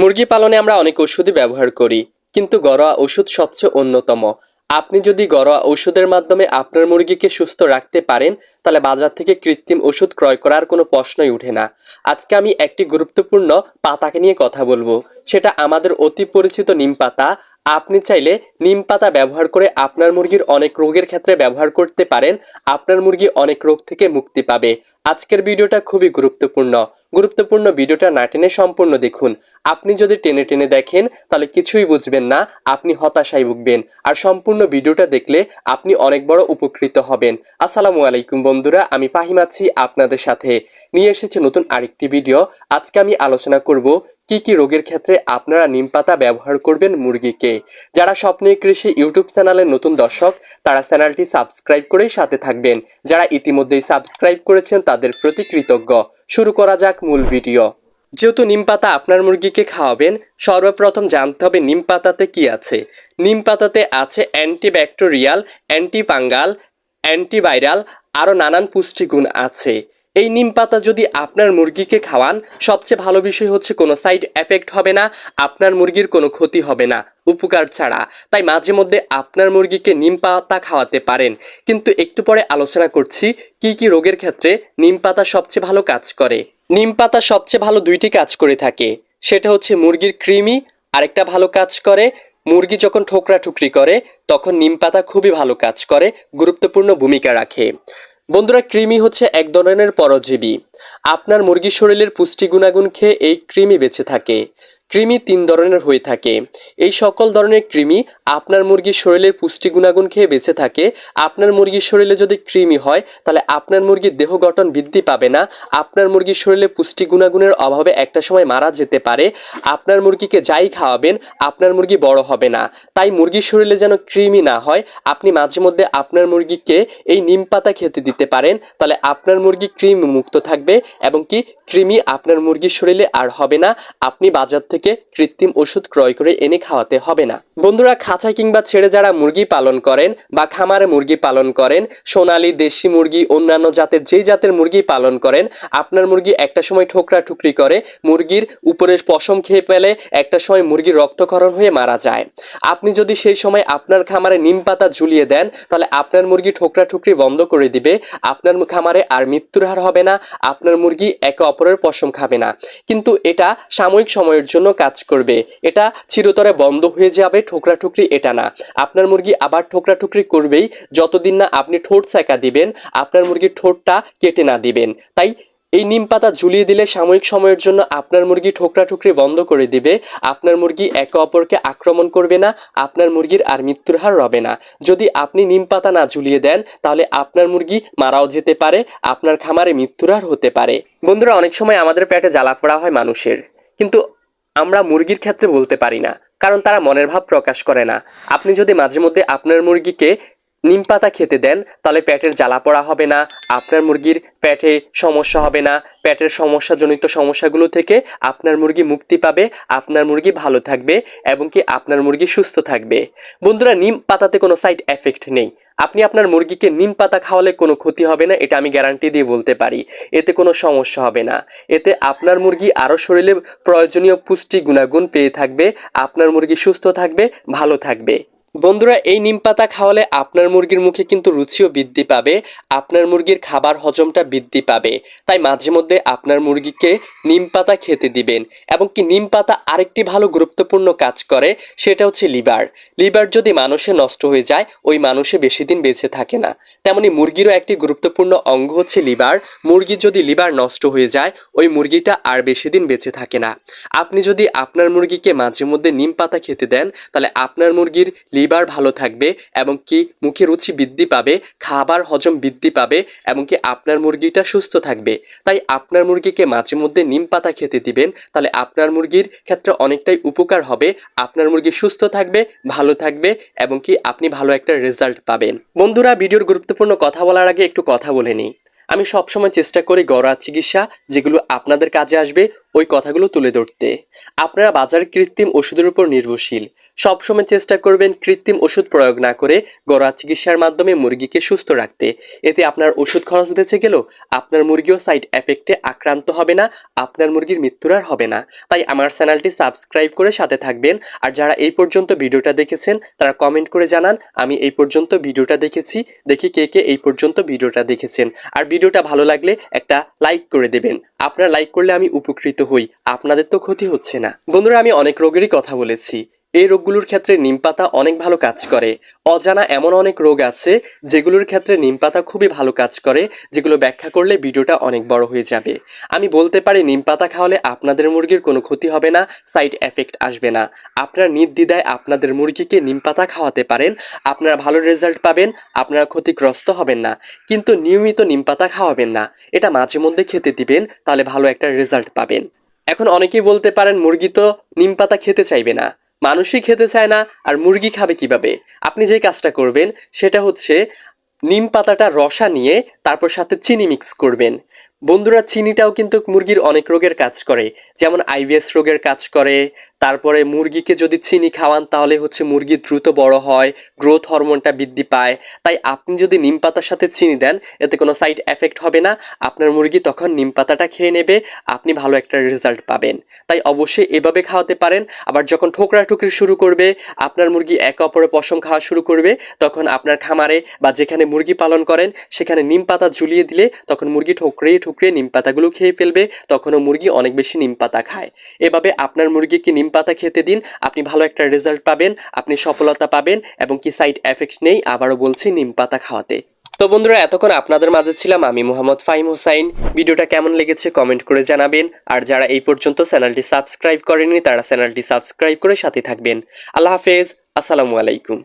মুরগি পালনে আমরা অনেক ওষুধই ব্যবহার করি, কিন্তু ঘরোয়া ওষুধ সবচেয়ে অন্যতম। আপনি যদি ঘরোয়া ওষুধের মাধ্যমে আপনার মুরগিকে সুস্থ রাখতে পারেন, তাহলে বাজার থেকে কৃত্রিম ওষুধ ক্রয় করার কোনো প্রশ্নই উঠে না। আজকে আমি একটি গুরুত্বপূর্ণ পাতাকে নিয়ে কথা বলব। সেটা আমাদের অতি পরিচিত নিম পাতা আপনি চাইলে নিম পাতা ব্যবহার করে আপনার মুরগির অনেক রোগের ক্ষেত্রে ব্যবহার করতে পারেন। আপনার মুরগি অনেক রোগ থেকে মুক্তি পাবে। আজকের ভিডিওটা খুবই গুরুত্বপূর্ণ। গুরুত্বপূর্ণ ভিডিওটা না টেনে সম্পূর্ণ দেখুন। আপনি যদি টেনে টেনে দেখেন, তাহলে কিছুই বুঝবেন না, আপনি হতাশায় ভুগবেন। আর সম্পূর্ণ ভিডিওটা দেখলে আপনি অনেক বড় উপকৃত হবেন। আসসালামু আলাইকুম বন্ধুরা, আমি পাহিম আছি আপনাদের সাথে। নিয়ে এসেছি নতুন আরেকটি ভিডিও। আজকে আমি আলোচনা করব কি কি রোগের ক্ষেত্রে আপনারা নিম পাতা ব্যবহার করবেন মুরগিকে? যারা স্বপ্নে কৃষি ইউটিউব চ্যানেলের নতুন দর্শক, তারা চ্যানেলটি সাবস্ক্রাইব করেই সাথে থাকবেন। যারা ইতিমধ্যেই সাবস্ক্রাইব করেছেন, তাদের প্রতি কৃতজ্ঞ। শুরু করা যাক মূল ভিডিও। যেহেতু নিম পাতা আপনার মুরগিকে খাওয়াবেন, সর্বপ্রথম জানতে হবে নিম পাতাতে কি আছে। নিম পাতাতে আছে অ্যান্টিব্যাকটেরিয়াল, অ্যান্টিফাঙ্গাল, অ্যান্টিভাইরাল, আরও নানান পুষ্টিগুণ আছে। এই নিম পাতা যদি আপনার মুরগিকে খাওয়ান, সবচেয়ে ভালো বিষয় হচ্ছে কোনো সাইড এফেক্ট হবে না, আপনার মুরগির কোনো ক্ষতি হবে না, উপকার ছাড়া। তাই মাঝে মধ্যে আপনার মুরগিকে নিম পাতা খাওয়াতে পারেন। কিন্তু একটু পরে আলোচনা করছি, কি কি রোগের ক্ষেত্রে নিম পাতা সবচেয়ে ভালো কাজ করে। নিম পাতা সবচেয়ে ভালো দুইটি কাজ করে থাকে। সেটা হচ্ছে মুরগির কৃমি, আরেকটা ভালো কাজ করে, মুরগি যখন ঠোকরা ঠুকরি করে, তখন নিম পাতা খুবই ভালো কাজ করে, গুরুত্বপূর্ণ ভূমিকা রাখে। বন্ধুরা কৃমি হচ্ছে এক ধরনের পরজীবী। আপনার মুরগির শরীরের পুষ্টি গুণাগুণ খেয়ে এই কৃমি বেঁচে থাকে। কৃমি তিন ধরনের হয়ে থাকে। এই সকল ধরনের কৃমি আপনার মুরগির শরীরের পুষ্টি গুণাগুণ খেয়ে বেঁচে থাকে। আপনার মুরগির শরীরে যদি কৃমি হয়, তাহলে আপনার মুরগির দেহ গঠন বৃদ্ধি পাবে না। আপনার মুরগির শরীরে পুষ্টি গুণাগুণের অভাবে একটা সময় মারা যেতে পারে। আপনার মুরগিকে যাই খাওয়াবেন, আপনার মুরগি বড় হবে না। তাই মুরগির শরীরে যেন কৃমি না হয়, আপনি মাঝে মধ্যে আপনার মুরগিকে এই নিম পাতা খেতে দিতে পারেন। তাহলে আপনার মুরগি কৃমি মুক্ত থাকবে। এবং কি কৃমি আপনার মুরগির শরীরে আর হবে না, আপনি বাজার থেকে কৃত্রিম ওষুধ ক্রয় করে এনে খাওয়াতে হবে না। বন্ধুরা খাঁচা কিংবা ছেড়ে যারা মুরগি পালন করেন বা খামারে মুরগি পালন করেন, সোনালী, দেশি মুরগি, অন্যান্য জাতের যেই জাতের মুরগি পালন করেন, আপনার মুরগি একটা সময় ঠোকরা ঠুকরি করে, মুরগির উপরে পশম খেয়ে ফেলে, একটা সময় মুরগির রক্তক্ষরণ হয়ে মারা যায়। আপনি যদি সেই সময় আপনার খামারে নিম পাতা ঝুলিয়ে দেন, তাহলে আপনার মুরগি ঠোকরা ঠুকরি বন্ধ করে দিবে, আপনার খামারে আর মৃত্যুর হার হবে না আপনার মুরগি একে অপরের পশম খাবে না। কিন্তু এটা সাময়িক সময়ের জন্য কাজ করবে। এটা চিরতরে বন্ধ হয়ে যাবে ঠোকরা ঠুকরি এটা না। আপনার মুরগি আবার ঠোকরা ঠুকরি করবেই, যতদিন না আপনি ঠোঁট চাকা দিবেন, আপনার মুরগির ঠোঁটটা কেটে না দিবেন। তাই এই নিম পাতা ঝুলিয়ে দিলে সাময়িক সময়ের জন্য আপনার মুরগি ঠোকরা ঠুকরি বন্ধ করে দিবে। আপনার মুরগি একে অপরকে আক্রমণ করবে না, আপনার মুরগির আর মৃত্যুর হার রবে না। যদি আপনি নিম পাতা না ঝুলিয়ে দেন, তাহলে আপনার মুরগি মারাও যেতে পারে, আপনার খামারে মৃত্যুর হার হতে পারে। বন্ধুরা, অনেক সময় আমাদের পেটে জ্বালা পড়া হয় মানুষের। কিন্তু আমরা মুরগির ক্ষেত্রে বলতে পারি না, কারণ তারা মনের ভাব প্রকাশ করে না। আপনি যদি মাঝে মধ্যে আপনার মুরগিকে নিম পাতা খেতে দেন, তাহলে পেটের জ্বালা পড়া হবে না, আপনার মুরগির পেটে সমস্যা হবে না, পেটের সমস্যাজনিত সমস্যাগুলো থেকে আপনার মুরগি মুক্তি পাবে, আপনার মুরগি ভালো থাকবে এবং কি আপনার মুরগি সুস্থ থাকবে। বন্ধুরা, নিম পাতাতে কোনো সাইড এফেক্ট নেই। আপনি আপনার মুরগিকে নিম পাতা খাওয়ালে কোনো ক্ষতি হবে না, এটা আমি গ্যারান্টি দিয়ে বলতে পারি। এতে কোনো সমস্যা হবে না। এতে আপনার মুরগি আরও শরীরে প্রয়োজনীয় পুষ্টি গুণাগুণ পেয়ে থাকবে, আপনার মুরগি সুস্থ থাকবে, ভালো থাকবে। বন্ধুরা, এই নিম পাতা খাওয়ালে আপনার মুরগির মুখে কিন্তু রুচিও বৃদ্ধি পাবে, আপনার মুরগির খাবার হজমটা বৃদ্ধি পাবে। তাই মাঝে মধ্যে আপনার মুরগিকে নিম পাতা খেতে দিবেন এবং কি নিম পাতা আরেকটি ভালো গুরুত্বপূর্ণ কাজ করে, সেটা হচ্ছে লিভার। লিভার যদি মানুষে নষ্ট হয়ে যায়, ওই মানুষে বেশি দিন বেঁচে থাকে না। তেমনি মুরগিরও একটি গুরুত্বপূর্ণ অঙ্গ হচ্ছে লিভার। মুরগির যদি লিভার নষ্ট হয়ে যায়, ওই মুরগিটা আর বেশি দিন বেঁচে থাকে না। আপনি যদি আপনার মুরগিকে মাঝে মধ্যে নিম পাতা খেতে দেন, তাহলে আপনার মুরগির লিভার ভালো থাকবে এবং কি মুখে রুচি বৃদ্ধি পাবে, খাবার হজম বৃদ্ধি পাবে এবং কি আপনার মুরগিটা সুস্থ থাকবে। তাই আপনার মুরগিকে মাঝে মধ্যে নিম পাতা খেতে দিবেন, তাহলে আপনার মুরগির ক্ষেত্রে অনেকটাই উপকার হবে। আপনার মুরগি সুস্থ থাকবে, ভালো থাকবে এবং কি আপনি ভালো একটা রেজাল্ট পাবেন। বন্ধুরা, ভিডিওর গুরুত্বপূর্ণ কথা বলার আগে একটু কথা বলে নিই। আমি সবসময় চেষ্টা করি ঘরোয়া চিকিৎসা, যেগুলো আপনাদের কাজে আসবে ওই কথাগুলো তুলে ধরতে। আপনারা বাজার কৃত্রিম ওষুধের উপর নির্ভরশীল। সবসময় চেষ্টা করবেন কৃত্রিম ওষুধ প্রয়োগ না করে ঘরোয়া চিকিৎসার মাধ্যমে মুরগিকে সুস্থ রাখতে। এতে আপনার ওষুধ খরচ বেঁচে গেল, আপনার মুরগিও সাইড এফেক্টে আক্রান্ত হবে না, আপনার মুরগির মৃত্যুর আর হবে না। তাই আমার চ্যানেলটি সাবস্ক্রাইব করে সাথে থাকবেন। আর যারা এই পর্যন্ত ভিডিওটা দেখেছেন, তারা কমেন্ট করে জানান, আমি এই পর্যন্ত ভিডিওটা দেখেছি, দেখি কে কে এই পর্যন্ত ভিডিওটা দেখেছেন। আর ভিডিওটা ভালো লাগলে একটা লাইক করে দেবেন। আপনারা লাইক করলে আমি উপকৃত হই আপনাদের তো ক্ষতি হচ্ছে না। বন্ধুরা আমি অনেক রোগেরই কথা বলেছি। এই রোগগুলোর ক্ষেত্রে নিমপাতা অনেক ভালো কাজ করে। অজানা এমন অনেক রোগ আছে, যেগুলোর ক্ষেত্রে নিমপাতা খুবই ভালো কাজ করে, যেগুলো ব্যাখ্যা করলে ভিডিওটা অনেক বড় হয়ে যাবে। আমি বলতে পারি নিমপাতা খাওয়ালে আপনাদের মুরগির কোনো ক্ষতি হবে না, সাইড এফেক্ট আসবে না। আপনারা নির্দ্বিধায় আপনাদের মুরগিকে নিমপাতা খাওয়াতে পারেন, আপনারা ভালো রেজাল্ট পাবেন, আপনারা ক্ষতিগ্রস্ত হবেন না। কিন্তু নিয়মিত নিমপাতা খাওয়াবেন না, এটা মাঝে মধ্যে খেতে দিবেন, তাহলে ভালো একটা রেজাল্ট পাবেন। এখন অনেকেই বলতে পারেন মুরগি তো নিমপাতা খেতে চাইবে না। মানুষই খেতে চায় না আর মুরগি খাবে কীভাবে? আপনি যে কাজটা করবেন, সেটা হচ্ছে নিম পাতাটা রসা নিয়ে তারপর সাথে চিনি মিক্স করবেন। বন্ধুরা, চিনিটাও কিন্তু মুরগির অনেক রোগের কাজ করে। যেমন আইভিএস রোগের কাজ করে, তারপরে মুরগিকে যদি চিনি খাওয়ান, তাহলে হচ্ছে মুরগি দ্রুত বড় হয় গ্রোথ হরমোনটা বৃদ্ধি পায়। তাই আপনি যদি নিম পাতার সাথে চিনি দেন, এতে কোনো সাইড এফেক্ট হবে না। আপনার মুরগি তখন নিম পাতাটা খেয়ে নেবে, আপনি ভালো একটা রেজাল্ট পাবেন। তাই অবশ্যই এভাবে খাওয়াতে পারেন। আবার যখন ঠোকরা ঠুকরি শুরু করবে, আপনার মুরগি একে অপরে পশম খাওয়া শুরু করবে, তখন আপনার খামারে বা যেখানে মুরগি পালন করেন, সেখানে নিম পাতা ঝুলিয়ে দিলে তখন মুরগি ঠোকরিয়ে ঠুকরিয়ে নিম পাতাগুলো খেয়ে ফেলবে, তখনও মুরগি অনেক বেশি নিম পাতা খায়। এভাবে আপনার মুরগিকে নিম পাতা খেতে দিন? আপনি ভালো একটা রেজাল্ট পাবেন, আপনি সফলতা পাবেন এবং কি সাইড এফেক্ট নেই, আবারও বলছি নিম পাতা খাওয়াতে। তো বন্ধুরা, এতক্ষণ আপনাদের মাঝে ছিলাম আমি মোহাম্মদ ফাহিম হোসাইন। ভিডিওটা কেমন লেগেছে কমেন্ট করে জানাবেন। আর যারা এই পর্যন্ত চ্যানেলটি সাবস্ক্রাইব করেনি তারা চ্যানেলটি সাবস্ক্রাইব করে সাথে থাকবেন। আল্লাহ হাফেজ, আসসালামু আলাইকুম।